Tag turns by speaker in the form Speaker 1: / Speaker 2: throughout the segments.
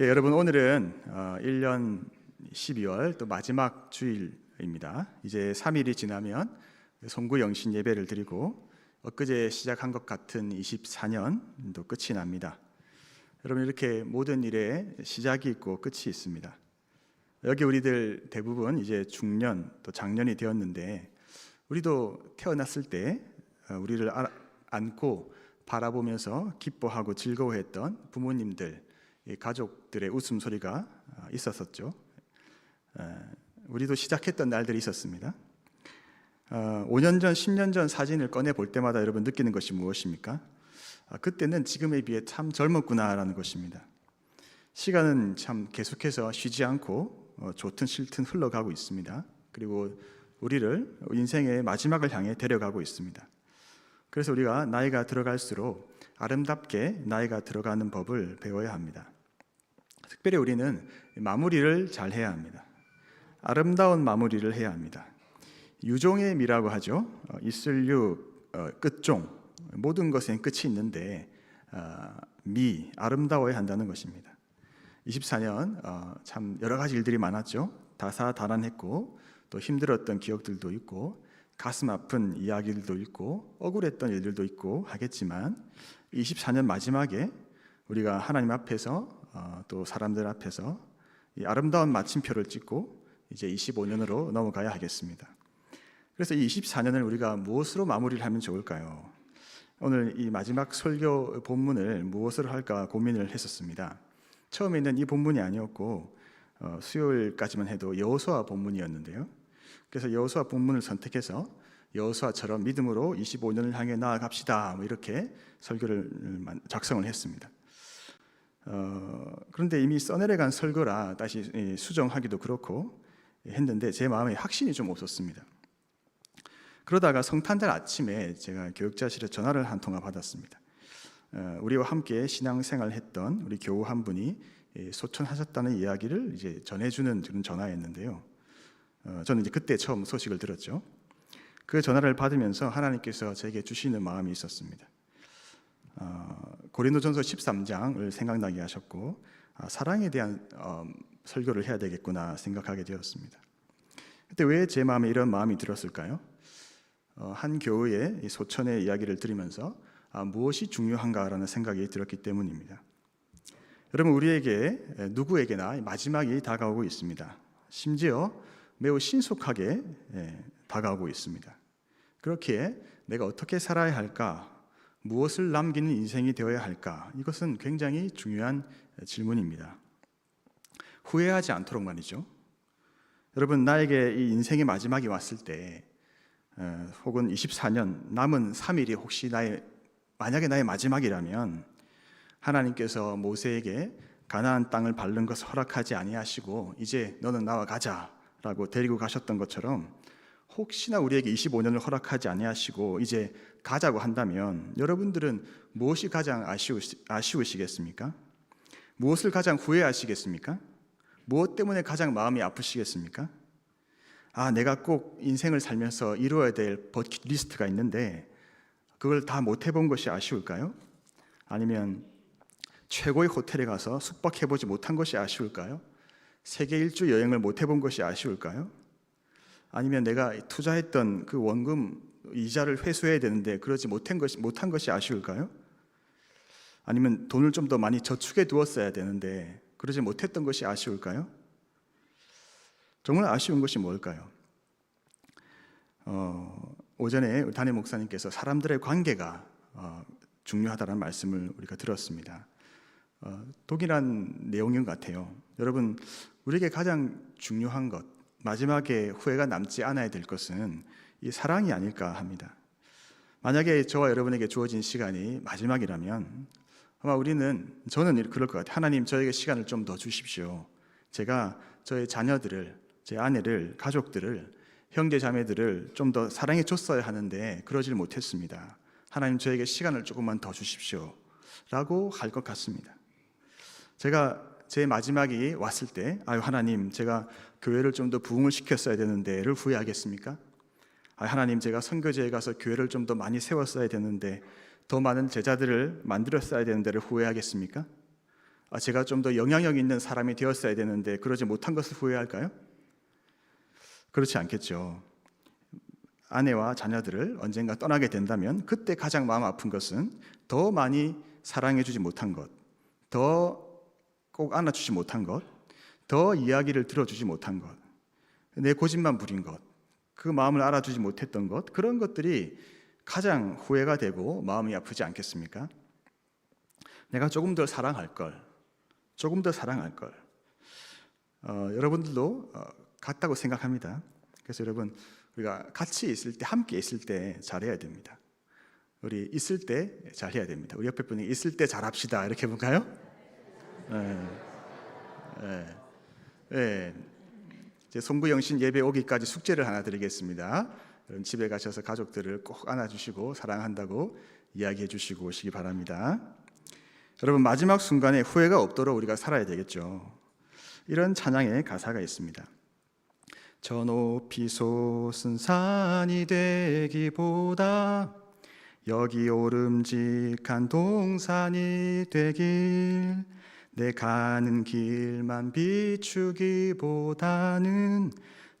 Speaker 1: 예, 여러분 오늘은 어, 1년 12월 또 마지막 주일입니다. 이제 3일이 지나면 송구 영신 예배를 드리고 엊그제 시작한 것 같은 24년도 끝이 납니다. 여러분 이렇게 모든 일에 시작이 있고 끝이 있습니다. 여기 우리들 대부분 이제 중년 또 장년이 되었는데 우리도 태어났을 때 어, 우리를 아- 안고 바라보면서 기뻐하고 즐거워했던 부모님들, 이 가족들의 웃음소리가 아, 있었었죠. 에, 우리도 시작했던 날들이 있었습니다. 어, 5년 전, 10년 전 사진을 꺼내 볼 때마다 여러분 느끼는 것이 무엇입니까? 아, 그때는 지금에 비해 참 젊었구나라는 것입니다. 시간은 참 계속해서 쉬지 않고 어, 좋든 싫든 흘러가고 있습니다. 그리고 우리를 인생의 마지막을 향해 데려가고 있습니다. 그래서 우리가 나이가 들어갈수록 아름답게 나이가 들어가는 법을 배워야 합니다. 특별히 우리는 마무리를 잘 해야 합니다. 아름다운 마무리를 해야 합니다. 유종의 미라고 하죠. 어, 이슬유 어, 끝종 모든 것엔 끝이 있는데 어, 미 아름다워야 한다는 것입니다. 24년 어, 참 여러 가지 일들이 많았죠. 다사다난했고 또 힘들었던 기억들도 있고 가슴 아픈 이야기들도 있고 억울했던 일들도 있고 하겠지만 24년 마지막에 우리가 하나님 앞에서 어, 또 사람들 앞에서 이 아름다운 마침표를 찍고 이제 25년으로 넘어가야 하겠습니다. 그래서 이 24년을 우리가 무엇으로 마무리를 하면 좋을까요? 오늘 이 마지막 설교 본문을 무엇으로 할까 고민을 했었습니다. 처음에는 이 본문이 아니었고 어, 수요일까지만 해도 여호수아 본문이었는데요. 그래서 여호수아 본문을 선택해서 여호수아처럼 믿음으로 25년을 향해 나아갑시다. 뭐 이렇게 설교를 만- 작성을 했습니다. 어, 그런데 이미 써내려간 설교라 다시 이, 수정하기도 그렇고 했는데 제 마음에 확신이 좀 없었습니다. 그러다가 성탄절 아침에 제가 교육자실에 전화를 한 통화 받았습니다. 어, 우리와 함께 신앙생활 했던 우리 교우 한 분이 예, 소천하셨다는 이야기를 이제 전해주는 그런 전화였는데요. 어, 저는 이제 그때 처음 소식을 들었죠. 그 전화를 받으면서 하나님께서 제게 주시는 마음이 있었습니다. 어, 고린도전서 13장을 생각나게 하셨고 아, 사랑에 대한 어, 설교를 해야 되겠구나 생각하게 되었습니다. 그때 왜 제 마음에 이런 마음이 들었을까요? 어, 한 교회의 이 소천의 이야기를 들으면서 아, 무엇이 중요한가라는 생각이 들었기 때문입니다. 여러분 우리에게 에, 누구에게나 마지막이 다가오고 있습니다. 심지어 매우 신속하게 예, 다가오고 있습니다. 그렇기에 내가 어떻게 살아야 할까? 무엇을 남기는 인생이 되어야 할까? 이것은 굉장히 중요한 질문입니다. 후회하지 않도록 말이죠. 여러분 나에게 이 인생의 마지막이 왔을 때 어, 혹은 24년 남은 3일이 혹시 나의 만약에 나의 마지막이라면 하나님께서 모세에게 가나안 땅을 밟는 것을 허락하지 아니하시고 이제 너는 나와 가자 라고 데리고 가셨던 것처럼 혹시나 우리에게 25년을 허락하지 아니하시고 이제 가자고 한다면 여러분들은 무엇이 가장 아쉬우시, 아쉬우시겠습니까? 무엇을 가장 후회하시겠습니까? 무엇 때문에 가장 마음이 아프시겠습니까? 아, 내가 꼭 인생을 살면서 이루어야 될 버킷리스트가 있는데 그걸 다 못 해본 것이 아쉬울까요? 아니면 최고의 호텔에 가서 숙박해 보지 못한 것이 아쉬울까요? 세계 일주 여행을 못 해본 것이 아쉬울까요? 아니면 내가 투자했던 그 원금 이자를 회수해야 되는데 그러지 못한 것이 못한 것이 아쉬울까요? 아니면 돈을 좀 더 많이 저축해 두었어야 되는데 그러지 못했던 것이 아쉬울까요? 정말 아쉬운 것이 뭘까요? 어, 오전에 담임 목사님께서 사람들의 관계가 어, 중요하다는 말씀을 우리가 들었습니다. 어, 동일한 내용인 것 같아요. 여러분, 우리에게 가장 중요한 것, 마지막에 후회가 남지 않아야 될 것은 이 사랑이 아닐까 합니다. 만약에 저와 여러분에게 주어진 시간이 마지막이라면 아마 우리는 저는 그럴 것 같아요. 하나님 저에게 시간을 좀 더 주십시오. 제가 저의 자녀들을, 제 아내를, 가족들을, 형제 자매들을 좀 더 사랑해 줬어야 하는데 그러질 못했습니다. 하나님 저에게 시간을 조금만 더 주십시오. 라고 할 것 같습니다. 제가 제 마지막이 왔을 때, 아유, 하나님, 제가 교회를 좀 더 부흥을 시켰어야 되는데를 후회하겠습니까? 아, 하나님, 제가 선교제에 가서 교회를 좀 더 많이 세웠어야 되는데, 더 많은 제자들을 만들었어야 되는 데를 후회하겠습니까? 아, 제가 좀 더 영향력 있는 사람이 되었어야 되는데 그러지 못한 것을 후회할까요? 그렇지 않겠죠. 아내와 자녀들을 언젠가 떠나게 된다면 그때 가장 마음 아픈 것은 더 많이 사랑해주지 못한 것, 더 꼭 안아주지 못한 것, 더 이야기를 들어주지 못한 것, 내 고집만 부린 것, 그 마음을 알아주지 못했던 것, 그런 것들이 가장 후회가 되고 마음이 아프지 않겠습니까? 내가 조금 더 사랑할 걸, 조금 더 사랑할 걸. 어, 여러분들도 어, 같다고 생각합니다. 그래서 여러분 우리가 같이 있을 때, 함께 있을 때 잘해야 됩니다. 우리 있을 때 잘해야 됩니다. 우리 옆에 분이 있을 때 잘합시다. 이렇게 볼까요? 네. 네. 네. 이제 송구영신 예배 오기까지 숙제를 하나 드리겠습니다. 여러분 집에 가셔서 가족들을 꼭 안아주시고 사랑한다고 이야기해 주시고 오시기 바랍니다. 여러분 마지막 순간에 후회가 없도록 우리가 살아야 되겠죠. 이런 찬양의 가사가 있습니다. 저 높이 솟은 산이 되기보다 여기 오름직한 동산이 되길 내 가는 길만 비추기보다는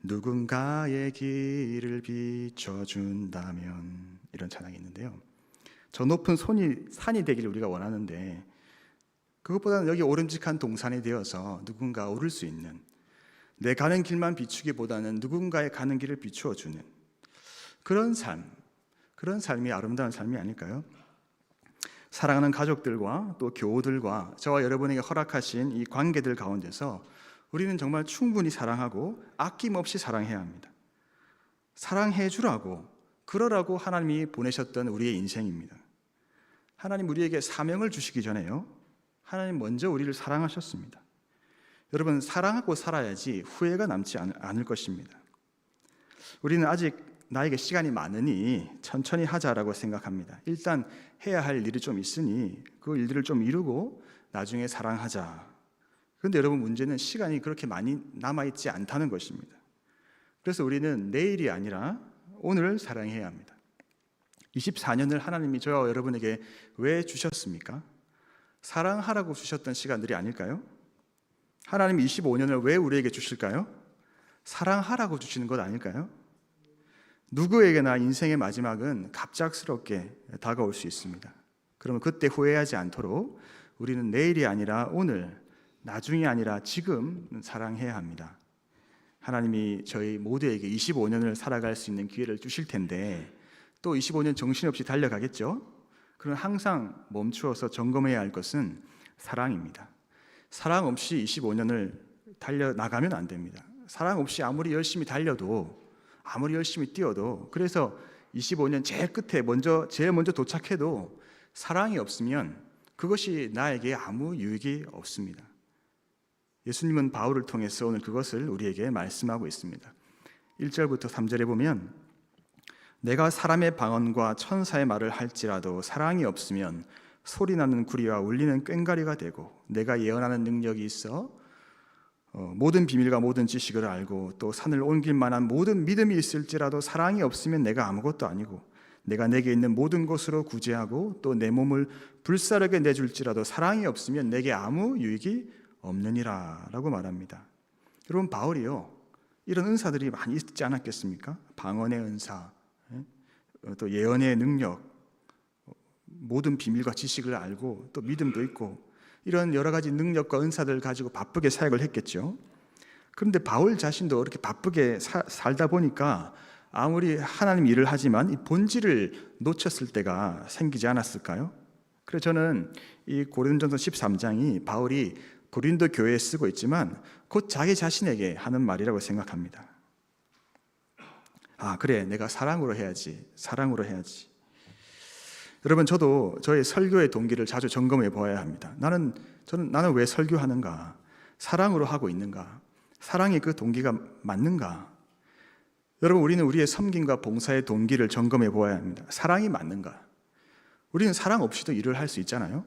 Speaker 1: 누군가의 길을 비춰준다면 이런 찬양이 있는데요. 저 높은 손이 산이 되기를 우리가 원하는데 그것보다는 여기 오름직한 동산이 되어서 누군가 오를 수 있는 내 가는 길만 비추기보다는 누군가의 가는 길을 비추어 주는 그런 삶, 그런 삶이 아름다운 삶이 아닐까요? 사랑하는 가족들과 또 교우들과 저와 여러분에게 허락하신 이 관계들 가운데서 우리는 정말 충분히 사랑하고 아낌없이 사랑해야 합니다. 사랑해 주라고 그러라고 하나님이 보내셨던 우리의 인생입니다. 하나님 우리에게 사명을 주시기 전에요. 하나님 먼저 우리를 사랑하셨습니다. 여러분 사랑하고 살아야지 후회가 남지 않- 않을 것입니다. 우리는 아직 나에게 시간이 많으니 천천히 하자라고 생각합니다. 일단 해야 할 일이 좀 있으니 그 일들을 좀 이루고 나중에 사랑하자. 그런데 여러분 문제는 시간이 그렇게 많이 남아 있지 않다는 것입니다. 그래서 우리는 내일이 아니라 오늘 사랑해야 합니다. 24년을 하나님이 저와 여러분에게 왜 주셨습니까? 사랑하라고 주셨던 시간들이 아닐까요? 하나님이 25년을 왜 우리에게 주실까요? 사랑하라고 주시는 것 아닐까요? 누구에게나 인생의 마지막은 갑작스럽게 다가올 수 있습니다. 그러면 그때 후회하지 않도록 우리는 내일이 아니라 오늘, 나중이 아니라 지금 사랑해야 합니다. 하나님이 저희 모두에게 25년을 살아갈 수 있는 기회를 주실 텐데 또 25년 정신없이 달려가겠죠? 그럼 항상 멈추어서 점검해야 할 것은 사랑입니다. 사랑 없이 25년을 달려 나가면 안 됩니다. 사랑 없이 아무리 열심히 달려도 아무리 열심히 뛰어도 그래서 25년 제일 끝에 먼저 제일 먼저 도착해도 사랑이 없으면 그것이 나에게 아무 유익이 없습니다. 예수님은 바울을 통해서 오늘 그것을 우리에게 말씀하고 있습니다. 1절부터 3절에 보면 내가 사람의 방언과 천사의 말을 할지라도 사랑이 없으면 소리 나는 구리와 울리는 꽹가리가 되고 내가 예언하는 능력이 있어 어, 모든 비밀과 모든 지식을 알고 또 산을 옮길 만한 모든 믿음이 있을지라도 사랑이 없으면 내가 아무것도 아니고 내가 내게 있는 모든 것으로 구제하고 또 내 몸을 불사르게 내줄지라도 사랑이 없으면 내게 아무 유익이 없느니라 라고 말합니다. 여러분 바울이요 이런 은사들이 많이 있지 않았겠습니까? 방언의 은사, 예? 또 예언의 능력, 모든 비밀과 지식을 알고 또 믿음도 있고 이런 여러 가지 능력과 은사들을 가지고 바쁘게 사역을 했겠죠. 그런데 바울 자신도 이렇게 바쁘게 사, 살다 보니까 아무리 하나님 일을 하지만 이 본질을 놓쳤을 때가 생기지 않았을까요? 그래서 저는 이 고린도전서 13장이 바울이 고린도 교회에 쓰고 있지만 곧 자기 자신에게 하는 말이라고 생각합니다. 아, 그래. 내가 사랑으로 해야지. 사랑으로 해야지. 여러분 저도 저의 설교의 동기를 자주 점검해 보아야 합니다. 나는 저는 나는 왜 설교하는가? 사랑으로 하고 있는가? 사랑이 그 동기가 맞는가? 여러분 우리는 우리의 섬김과 봉사의 동기를 점검해 보아야 합니다. 사랑이 맞는가? 우리는 사랑 없이도 일을 할 수 있잖아요.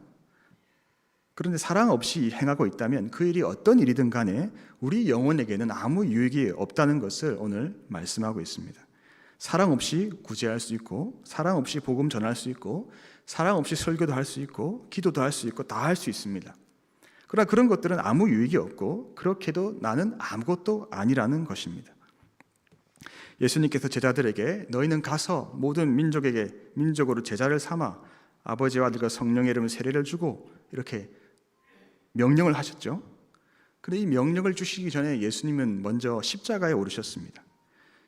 Speaker 1: 그런데 사랑 없이 행하고 있다면 그 일이 어떤 일이든 간에 우리 영혼에게는 아무 유익이 없다는 것을 오늘 말씀하고 있습니다. 사랑 없이 구제할 수 있고 사랑 없이 복음 전할 수 있고 사랑 없이 설교도 할 수 있고 기도도 할 수 있고 다 할 수 있습니다. 그러나 그런 것들은 아무 유익이 없고 그렇게도 나는 아무것도 아니라는 것입니다. 예수님께서 제자들에게 너희는 가서 모든 민족에게 민족으로 제자를 삼아 아버지와 아들과 성령의 이름을 세례를 주고 이렇게 명령을 하셨죠. 그런데 이 명령을 주시기 전에 예수님은 먼저 십자가에 오르셨습니다.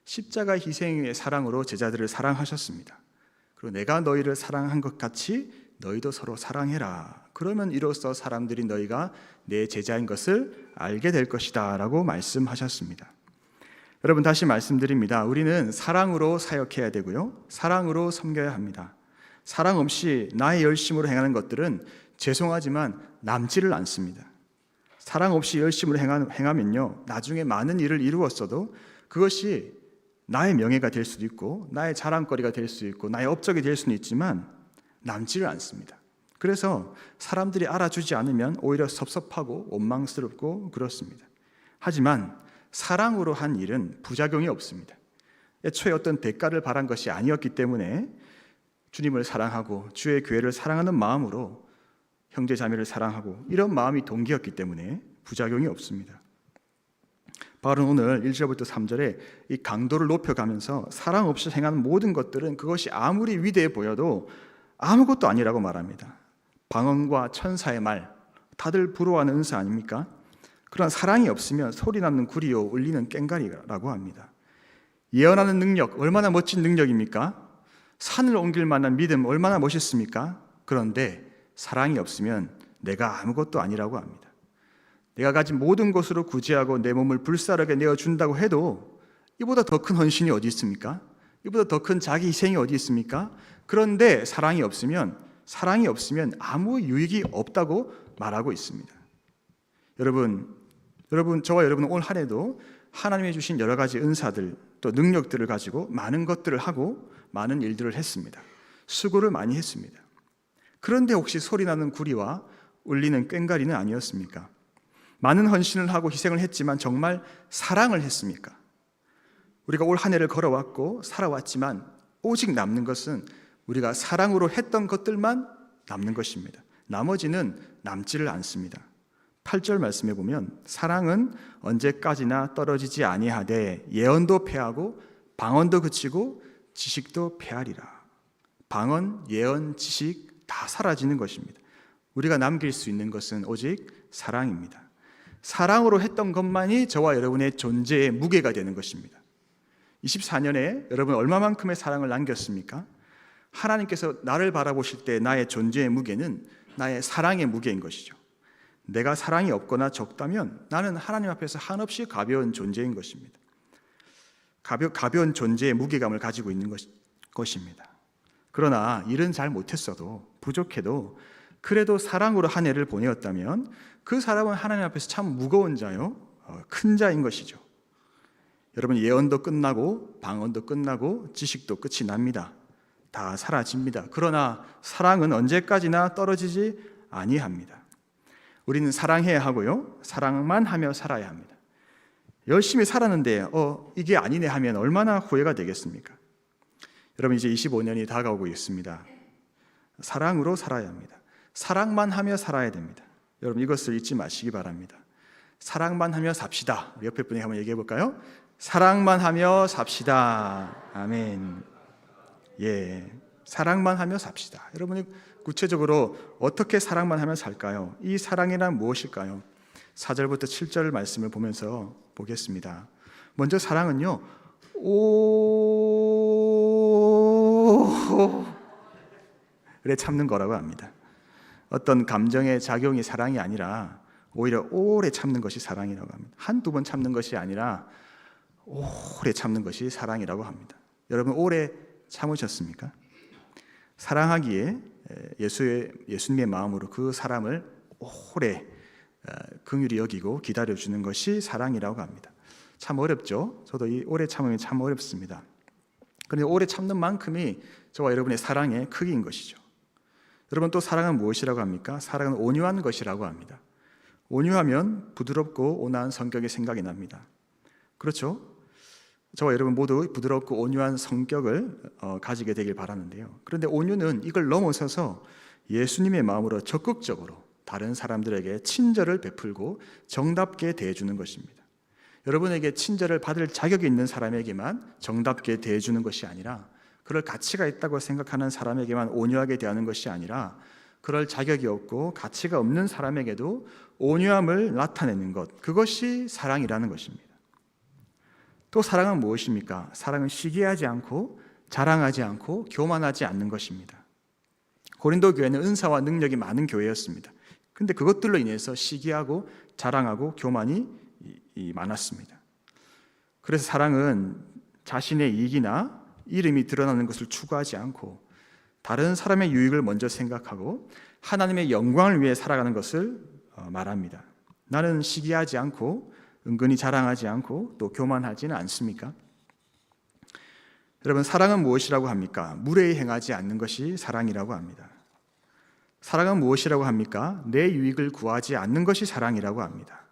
Speaker 1: 십자가 희생의 사랑으로 제자들을 사랑하셨습니다. 그리고 내가 너희를 사랑한 것 같이 너희도 서로 사랑해라. 그러면 이로써 사람들이 너희가 내 제자인 것을 알게 될 것이다 라고 말씀하셨습니다. 여러분 다시 말씀드립니다. 우리는 사랑으로 사역해야 되고요. 사랑으로 섬겨야 합니다. 사랑 없이 나의 열심으로 행하는 것들은 죄송하지만 남지를 않습니다. 사랑 없이 열심으로 행하 면요. 나중에 많은 일을 이루었어도 그것이 나의 명예가 될 수도 있고 나의 자랑거리가 될 수 있고 나의 업적이 될 수는 있지만 남지를 않습니다. 그래서 사람들이 알아주지 않으면 오히려 섭섭하고 원망스럽고 그렇습니다. 하지만 사랑으로 한 일은 부작용이 없습니다. 애초에 어떤 대가를 바란 것이 아니었기 때문에 주님을 사랑하고 주의 교회를 사랑하는 마음으로 형제 자매를 사랑하고 이런 마음이 동기였기 때문에 부작용이 없습니다. 바울은 오늘 1절부터 3절에 이 강도를 높여가면서 사랑 없이 행하는 모든 것들은 그것이 아무리 위대해 보여도 아무것도 아니라고 말합니다. 방언과 천사의 말, 다들 부러워하는 은사 아닙니까? 그러나 사랑이 없으면 소리 나는 구리요 울리는 꽹가리라고 합니다. 예언하는 능력 얼마나 멋진 능력입니까? 산을 옮길 만한 믿음 얼마나 멋있습니까? 그런데 사랑이 없으면 내가 아무것도 아니라고 합니다. 내가 가진 모든 것으로 구제하고 내 몸을 불사르게 내어 준다고 해도 이보다 더 큰 헌신이 어디 있습니까? 이보다 더 큰 자기 희생이 어디 있습니까? 그런데 사랑이 없으면 사랑이 없으면 아무 유익이 없다고 말하고 있습니다. 여러분, 여러분 저와 여러분은 올 한해도 하나님이 주신 여러 가지 은사들 또 능력들을 가지고 많은 것들을 하고 많은 일들을 했습니다. 수고를 많이 했습니다. 그런데 혹시 소리 나는 구리와 울리는 꽹가리는 아니었습니까? 많은 헌신을 하고 희생을 했지만 정말 사랑을 했습니까? 우리가 올 한 해를 걸어왔고 살아왔지만 오직 남는 것은 우리가 사랑으로 했던 것들만 남는 것입니다. 나머지는 남지를 않습니다. 8절 말씀해 보면 사랑은 언제까지나 떨어지지 아니하되 예언도 패하고 방언도 그치고 지식도 패하리라. 방언, 예언, 지식 다 사라지는 것입니다. 우리가 남길 수 있는 것은 오직 사랑입니다. 사랑으로 했던 것만이 저와 여러분의 존재의 무게가 되는 것입니다. 24년에 여러분 얼마만큼의 사랑을 남겼습니까? 하나님께서 나를 바라보실 때 나의 존재의 무게는 나의 사랑의 무게인 것이죠. 내가 사랑이 없거나 적다면 나는 하나님 앞에서 한없이 가벼운 존재인 것입니다. 가벼, 가벼운 존재의 무게감을 가지고 있는 것, 것입니다. 그러나 일은 잘 못했어도 부족해도 그래도 사랑으로 한 해를 보내었다면 그 사람은 하나님 앞에서 참 무거운 자요, 어, 큰 자인 것이죠. 여러분 예언도 끝나고 방언도 끝나고 지식도 끝이 납니다. 다 사라집니다. 그러나 사랑은 언제까지나 떨어지지 아니합니다. 우리는 사랑해야 하고요. 사랑만 하며 살아야 합니다. 열심히 살았는데 어 이게 아니네 하면 얼마나 후회가 되겠습니까? 여러분 이제 25년이 다가오고 있습니다. 사랑으로 살아야 합니다. 사랑만 하며 살아야 됩니다. 여러분 이것을 잊지 마시기 바랍니다. 사랑만 하며 삽시다. 옆에 분이 한번 얘기해 볼까요? 사랑만 하며 삽시다. 아멘. 예. 사랑만 하며 삽시다. 여러분이 구체적으로 어떻게 사랑만 하며 살까요? 이 사랑이란 무엇일까요? 4절부터 7절 말씀을 보면서 보겠습니다. 먼저 사랑은요. 오 그래 참는 거라고 합니다. 어떤 감정의 작용이 사랑이 아니라 오히려 오래 참는 것이 사랑이라고 합니다. 한두 번 참는 것이 아니라 오래 참는 것이 사랑이라고 합니다. 여러분 오래 참으셨습니까? 사랑하기에 예수의 예수님의 마음으로 그 사람을 오래 어, 긍휼히 여기고 기다려 주는 것이 사랑이라고 합니다. 참 어렵죠. 저도 이 오래 참음이 참 어렵습니다. 그런데 오래 참는 만큼이 저와 여러분의 사랑의 크기인 것이죠. 여러분 또 사랑은 무엇이라고 합니까? 사랑은 온유한 것이라고 합니다. 온유하면 부드럽고 온화한 성격이 생각이 납니다. 그렇죠? 저와 여러분 모두 부드럽고 온유한 성격을 어, 가지게 되길 바라는데요. 그런데 온유는 이걸 넘어서서 예수님의 마음으로 적극적으로 다른 사람들에게 친절을 베풀고 정답게 대해주는 것입니다. 여러분에게 친절을 받을 자격이 있는 사람에게만 정답게 대해주는 것이 아니라 그럴 가치가 있다고 생각하는 사람에게만 온유하게 대하는 것이 아니라 그럴 자격이 없고 가치가 없는 사람에게도 온유함을 나타내는 것 그것이 사랑이라는 것입니다. 또 사랑은 무엇입니까? 사랑은 시기하지 않고 자랑하지 않고 교만하지 않는 것입니다. 고린도 교회는 은사와 능력이 많은 교회였습니다. 근데 그것들로 인해서 시기하고 자랑하고 교만이 많았습니다. 그래서 사랑은 자신의 이익이나 이름이 드러나는 것을 추구하지 않고 다른 사람의 유익을 먼저 생각하고 하나님의 영광을 위해 살아가는 것을 어, 말합니다. 나는 시기하지 않고 은근히 자랑하지 않고 또 교만하지는 않습니까? 여러분 사랑은 무엇이라고 합니까? 무례히 행하지 않는 것이 사랑이라고 합니다. 사랑은 무엇이라고 합니까? 내 유익을 구하지 않는 것이 사랑이라고 합니다.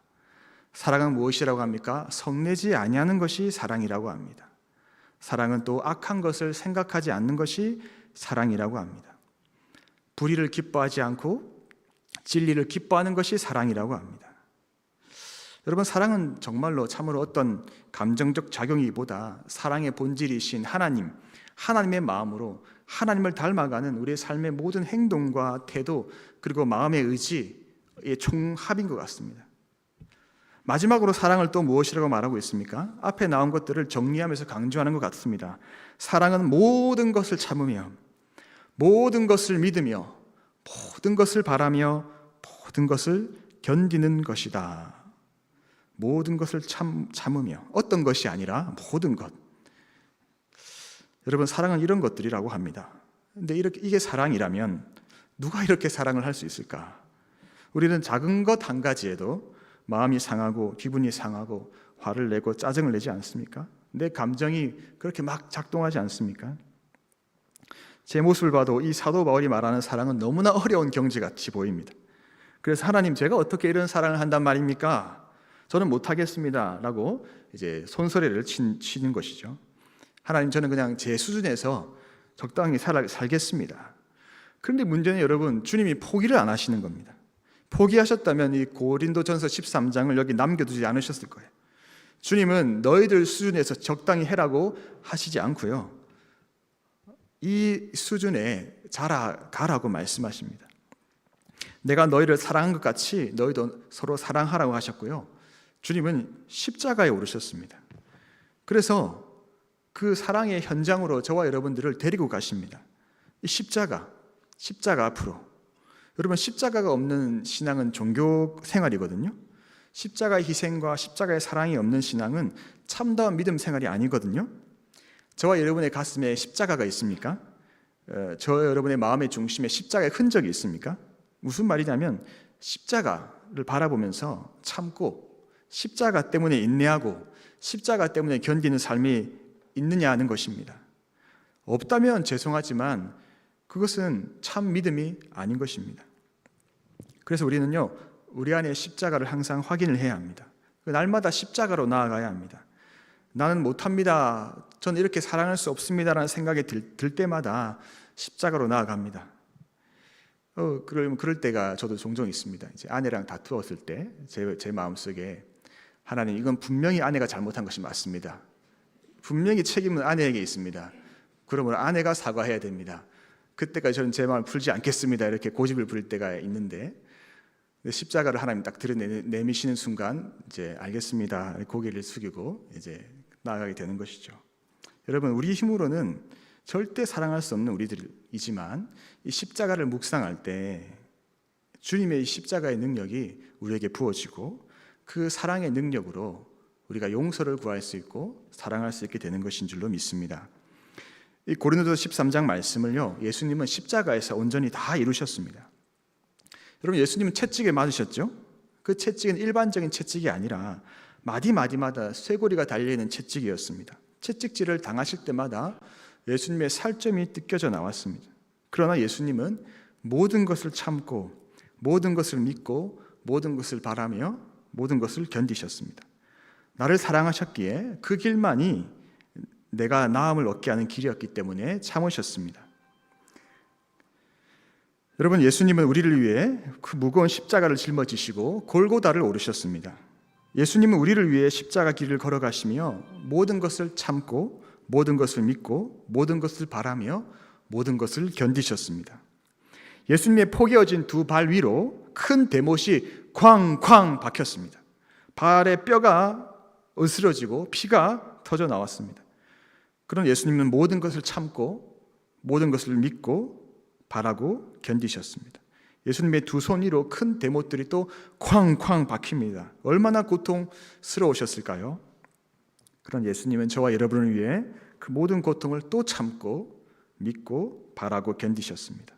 Speaker 1: 사랑은 무엇이라고 합니까? 성내지 아니하는 것이 사랑이라고 합니다. 사랑은 또 악한 것을 생각하지 않는 것이 사랑이라고 합니다. 불의를 기뻐하지 않고 진리를 기뻐하는 것이 사랑이라고 합니다. 여러분 사랑은 정말로 참으로 어떤 감정적 작용이보다 사랑의 본질이신 하나님, 하나님의 마음으로 하나님을 닮아가는 우리의 삶의 모든 행동과 태도 그리고 마음의 의지의 총합인 것 같습니다. 마지막으로 사랑을 또 무엇이라고 말하고 있습니까? 앞에 나온 것들을 정리하면서 강조하는 것 같습니다. 사랑은 모든 것을 참으며 모든 것을 믿으며 모든 것을 바라며 모든 것을 견디는 것이다. 모든 것을 참, 참으며 어떤 것이 아니라 모든 것. 여러분 사랑은 이런 것들이라고 합니다. 근데 이렇게 이게 사랑이라면 누가 이렇게 사랑을 할 수 있을까? 우리는 작은 것 한 가지에도 마음이 상하고 기분이 상하고 화를 내고 짜증을 내지 않습니까? 내 감정이 그렇게 막 작동하지 않습니까? 제 모습을 봐도 이 사도 바울이 말하는 사랑은 너무나 어려운 경지같이 보입니다. 그래서 하나님 제가 어떻게 이런 사랑을 한단 말입니까? 저는 못하겠습니다. 라고 이제 손소리를 치는 것이죠. 하나님 저는 그냥 제 수준에서 적당히 살, 살겠습니다. 그런데 문제는 여러분 주님이 포기를 안 하시는 겁니다. 포기하셨다면 이 고린도전서 13장을 여기 남겨두지 않으셨을 거예요. 주님은 너희들 수준에서 적당히 해라고 하시지 않고요. 이 수준에 자라가라고 말씀하십니다. 내가 너희를 사랑한 것 같이 너희도 서로 사랑하라고 하셨고요. 주님은 십자가에 오르셨습니다. 그래서 그 사랑의 현장으로 저와 여러분들을 데리고 가십니다. 이 십자가, 십자가 앞으로. 여러분 십자가가 없는 신앙은 종교 생활이거든요. 십자가의 희생과 십자가의 사랑이 없는 신앙은 참다운 믿음 생활이 아니거든요. 저와 여러분의 가슴에 십자가가 있습니까? 어, 저 여러분의 마음의 중심에 십자가의 흔적이 있습니까? 무슨 말이냐면 십자가를 바라보면서 참고 십자가 때문에 인내하고 십자가 때문에 견디는 삶이 있느냐 하는 것입니다. 없다면 죄송하지만 그것은 참 믿음이 아닌 것입니다. 그래서 우리는요, 우리 안에 십자가를 항상 확인을 해야 합니다. 날마다 십자가로 나아가야 합니다. 나는 못합니다. 저는 이렇게 사랑할 수 없습니다라는 생각이 들, 들 때마다 십자가로 나아갑니다. 어, 그럴, 그럴 때가 저도 종종 있습니다. 이제 아내랑 다투었을 때, 제, 제 마음속에, 하나님, 이건 분명히 아내가 잘못한 것이 맞습니다. 분명히 책임은 아내에게 있습니다. 그러므로 아내가 사과해야 됩니다. 그때까지 저는 제 마음을 풀지 않겠습니다. 이렇게 고집을 부릴 때가 있는데 십자가를 하나님 딱 들여내미시는 순간 이제 알겠습니다. 고개를 숙이고 이제 나아가게 되는 것이죠. 여러분 우리 힘으로는 절대 사랑할 수 없는 우리들이지만 이 십자가를 묵상할 때 주님의 십자가의 능력이 우리에게 부어지고 그 사랑의 능력으로 우리가 용서를 구할 수 있고 사랑할 수 있게 되는 것인 줄로 믿습니다. 이 고린도서 13장 말씀을요. 예수님은 십자가에서 온전히 다 이루셨습니다. 여러분 예수님은 채찍에 맞으셨죠? 그 채찍은 일반적인 채찍이 아니라 마디 마디마다 쇠고리가 달려 있는 채찍이었습니다. 채찍질을 당하실 때마다 예수님의 살점이 뜯겨져 나왔습니다. 그러나 예수님은 모든 것을 참고 모든 것을 믿고 모든 것을 바라며 모든 것을 견디셨습니다. 나를 사랑하셨기에 그 길만이 내가 나음을 얻게 하는 길이었기 때문에 참으셨습니다. 여러분 예수님은 우리를 위해 그 무거운 십자가를 짊어지시고 골고다를 오르셨습니다. 예수님은 우리를 위해 십자가 길을 걸어가시며 모든 것을 참고 모든 것을 믿고 모든 것을 바라며 모든 것을 견디셨습니다. 예수님의 포개어진 두 발 위로 큰 대못이 쾅쾅 박혔습니다. 발의 뼈가 으스러지고 피가 터져 나왔습니다. 그런 예수님은 모든 것을 참고 모든 것을 믿고 바라고 견디셨습니다. 예수님의 두손 위로 큰 대못들이 또 쾅쾅 박힙니다. 얼마나 고통스러우셨을까요? 그런 예수님은 저와 여러분을 위해 그 모든 고통을 또 참고 믿고 바라고 견디셨습니다.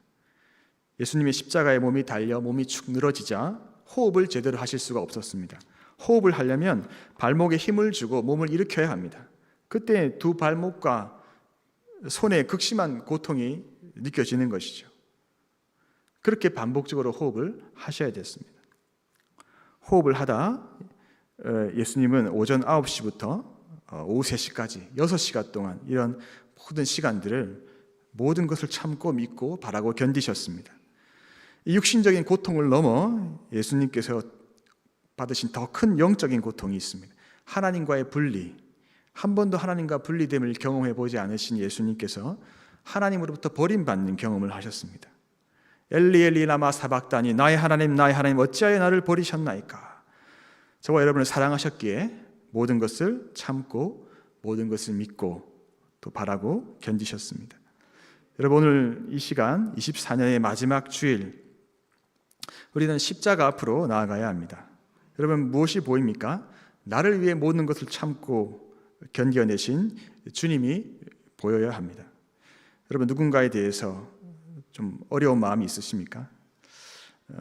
Speaker 1: 예수님의 십자가의 몸이 달려 몸이 축 늘어지자 호흡을 제대로 하실 수가 없었습니다. 호흡을 하려면 발목에 힘을 주고 몸을 일으켜야 합니다. 그때 두 발목과 손에 극심한 고통이 느껴지는 것이죠. 그렇게 반복적으로 호흡을 하셔야 됐습니다. 호흡을 하다 어, 예수님은 오전 9시부터 어, 오후 3시까지 6시간 동안 이런 모든 시간들을 모든 것을 참고 믿고 바라고 견디셨습니다. 이 육신적인 고통을 넘어 예수님께서 받으신 더 큰 영적인 고통이 있습니다. 하나님과의 분리, 한 번도 하나님과 분리됨을 경험해 보지 않으신 예수님께서 하나님으로부터 버림받는 경험을 하셨습니다. 엘리 엘리 라마 사박다니 나의 하나님 나의 하나님 어찌하여 나를 버리셨나이까 저와 여러분을 사랑하셨기에 모든 것을 참고 모든 것을 믿고 또 바라고 견디셨습니다. 여러분 오늘 이 시간 24년의 마지막 주일 우리는 십자가 앞으로 나아가야 합니다. 여러분 무엇이 보입니까? 나를 위해 모든 것을 참고 견뎌내신 주님이 보여야 합니다. 여러분 누군가에 대해서 좀 어려운 마음이 있으십니까? 어,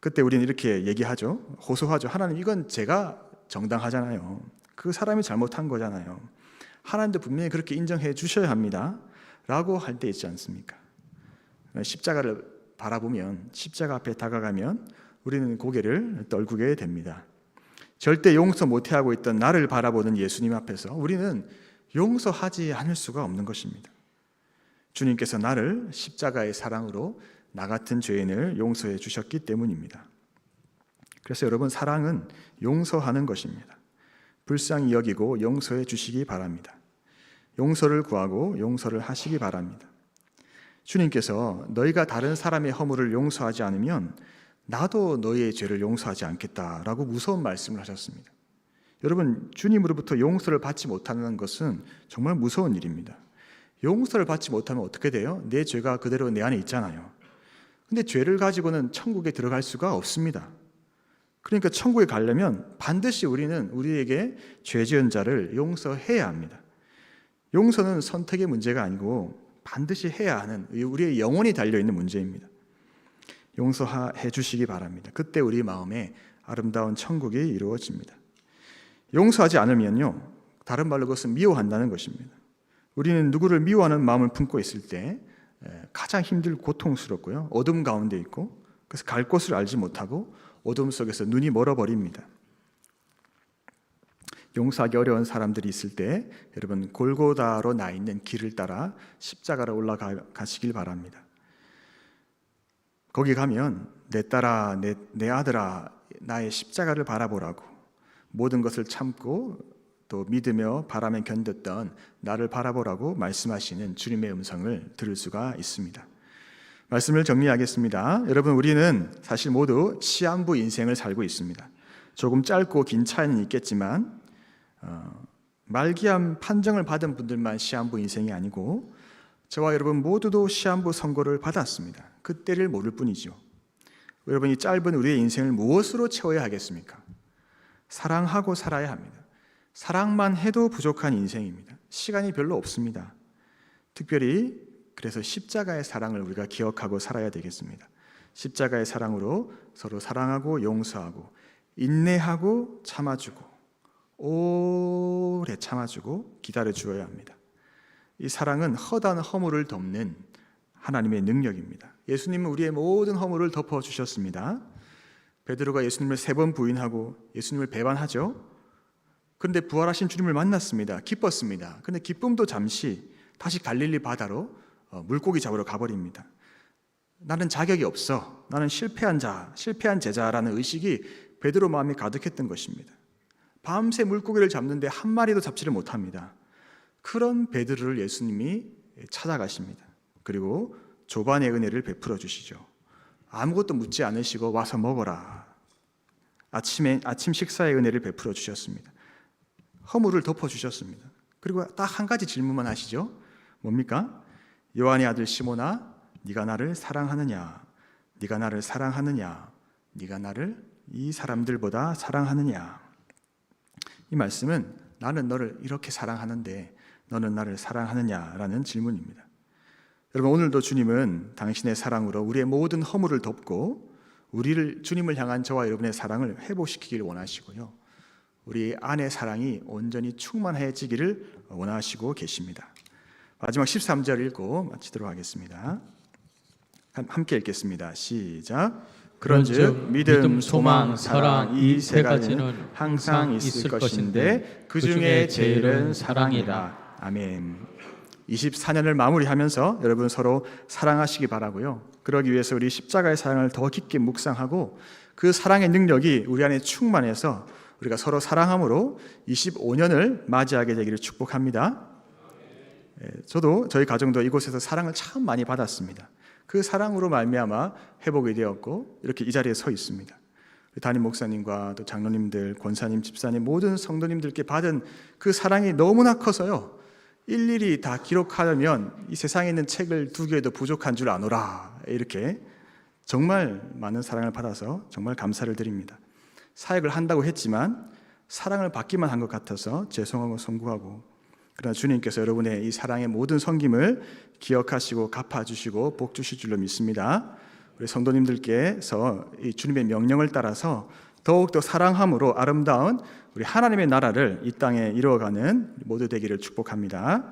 Speaker 1: 그때 우리는 이렇게 얘기하죠. 호소하죠. 하나님 이건 제가 정당하잖아요. 그 사람이 잘못한 거잖아요. 하나님도 분명히 그렇게 인정해 주셔야 합니다. 라고 할 때 있지 않습니까? 십자가를 바라보면 십자가 앞에 다가가면 우리는 고개를 떨구게 됩니다. 절대 용서 못해 하고 있던 나를 바라보는 예수님 앞에서 우리는 용서하지 않을 수가 없는 것입니다. 주님께서 나를 십자가의 사랑으로 나 같은 죄인을 용서해 주셨기 때문입니다. 그래서 여러분 사랑은 용서하는 것입니다. 불쌍히 여기고 용서해 주시기 바랍니다. 용서를 구하고 용서를 하시기 바랍니다. 주님께서 너희가 다른 사람의 허물을 용서하지 않으면 나도 너희의 죄를 용서하지 않겠다라고 무서운 말씀을 하셨습니다. 여러분, 주님으로부터 용서를 받지 못하는 것은 정말 무서운 일입니다. 용서를 받지 못하면 어떻게 돼요? 내 죄가 그대로 내 안에 있잖아요. 근데 죄를 가지고는 천국에 들어갈 수가 없습니다. 그러니까 천국에 가려면 반드시 우리는 우리에게 죄 지은 자를 용서해야 합니다. 용서는 선택의 문제가 아니고 반드시 해야 하는 우리의 영혼이 달려 있는 문제입니다. 용서해 주시기 바랍니다. 그때 우리 마음에 아름다운 천국이 이루어집니다. 용서하지 않으면요, 다른 말로 그것은 미워한다는 것입니다. 우리는 누구를 미워하는 마음을 품고 있을 때 가장 힘들 고통스럽고요, 어둠 가운데 있고, 그래서 갈 곳을 알지 못하고 어둠 속에서 눈이 멀어버립니다. 용서하기 어려운 사람들이 있을 때 여러분 골고다로 나 있는 길을 따라 십자가로 올라가시길 바랍니다. 거기 가면 내 딸아, 내, 내 아들아, 나의 십자가를 바라보라고 모든 것을 참고 또 믿으며 바라며 견뎠던 나를 바라보라고 말씀하시는 주님의 음성을 들을 수가 있습니다. 말씀을 정리하겠습니다. 여러분, 우리는 사실 모두 시한부 인생을 살고 있습니다. 조금 짧고 긴 차이는 있겠지만 어, 말기암 판정을 받은 분들만 시한부 인생이 아니고 저와 여러분 모두도 시한부 선고를 받았습니다. 그때를 모를 뿐이죠. 여러분 이 짧은 우리의 인생을 무엇으로 채워야 하겠습니까? 사랑하고 살아야 합니다. 사랑만 해도 부족한 인생입니다. 시간이 별로 없습니다. 특별히 그래서 십자가의 사랑을 우리가 기억하고 살아야 되겠습니다. 십자가의 사랑으로 서로 사랑하고 용서하고 인내하고 참아주고 오래 참아주고 기다려 주어야 합니다. 이 사랑은 허다한 허물을 덮는 하나님의 능력입니다. 예수님은 우리의 모든 허물을 덮어 주셨습니다. 베드로가 예수님을 세 번 부인하고 예수님을 배반하죠. 그런데 부활하신 주님을 만났습니다. 기뻤습니다. 그런데 기쁨도 잠시 다시 갈릴리 바다로 어, 물고기 잡으러 가버립니다. 나는 자격이 없어. 나는 실패한 자, 실패한 제자라는 의식이 베드로 마음에 가득했던 것입니다. 밤새 물고기를 잡는데 한 마리도 잡지를 못합니다. 그런 베드로를 예수님이 찾아가십니다. 그리고 조반의 은혜를 베풀어 주시죠. 아무것도 묻지 않으시고 와서 먹어라. 아침에 아침 식사의 은혜를 베풀어 주셨습니다. 허물을 덮어 주셨습니다. 그리고 딱 한 가지 질문만 하시죠. 뭡니까? 요한의 아들 시모나, 네가 나를 사랑하느냐? 네가 나를 사랑하느냐? 네가 나를 이 사람들보다 사랑하느냐? 이 말씀은 나는 너를 이렇게 사랑하는데 너는 나를 사랑하느냐라는 질문입니다. 여러분 오늘도 주님은 당신의 사랑으로 우리의 모든 허물을 덮고 우리를 주님을 향한 저와 여러분의 사랑을 회복시키길 원하시고요. 우리 안의 사랑이 온전히 충만해지기를 원하시고 계십니다. 마지막 13절 읽고 마치도록 하겠습니다. 한- 함께 읽겠습니다. 시작. 그런즉 믿음, 소망, 사랑 이 세 가지는 항상 있을 것인데 그 중에 제일은 사랑이라. 아멘. 24년을 마무리하면서 여러분 서로 사랑하시기 바라고요. 그러기 위해서 우리 십자가의 사랑을 더 깊게 묵상하고 그 사랑의 능력이 우리 안에 충만해서 우리가 서로 사랑함으로 25년을 맞이하게 되기를 축복합니다. 예, 저도 저희 가정도 이곳에서 사랑을 참 많이 받았습니다. 그 사랑으로 말미암아 회복이 되었고 이렇게 이 자리에 서 있습니다. 담임 목사님과 또 장로님들, 권사님, 집사님 모든 성도님들께 받은 그 사랑이 너무나 커서요. 일일이 다 기록하려면 이 세상에 있는 책을 두 개도 부족한 줄 아노라. 이렇게 정말 많은 사랑을 받아서 정말 감사를 드립니다. 사역을 한다고 했지만 사랑을 받기만 한 것 같아서 죄송하고 송구하고 그러나 주님께서 여러분의 이 사랑의 모든 섬김을 기억하시고 갚아주시고 복 주실 줄로 믿습니다. 우리 성도님들께서 이 주님의 명령을 따라서 더욱더 사랑함으로 아름다운 우리 하나님의 나라를 이 땅에 이루어가는 모두 되기를 축복합니다.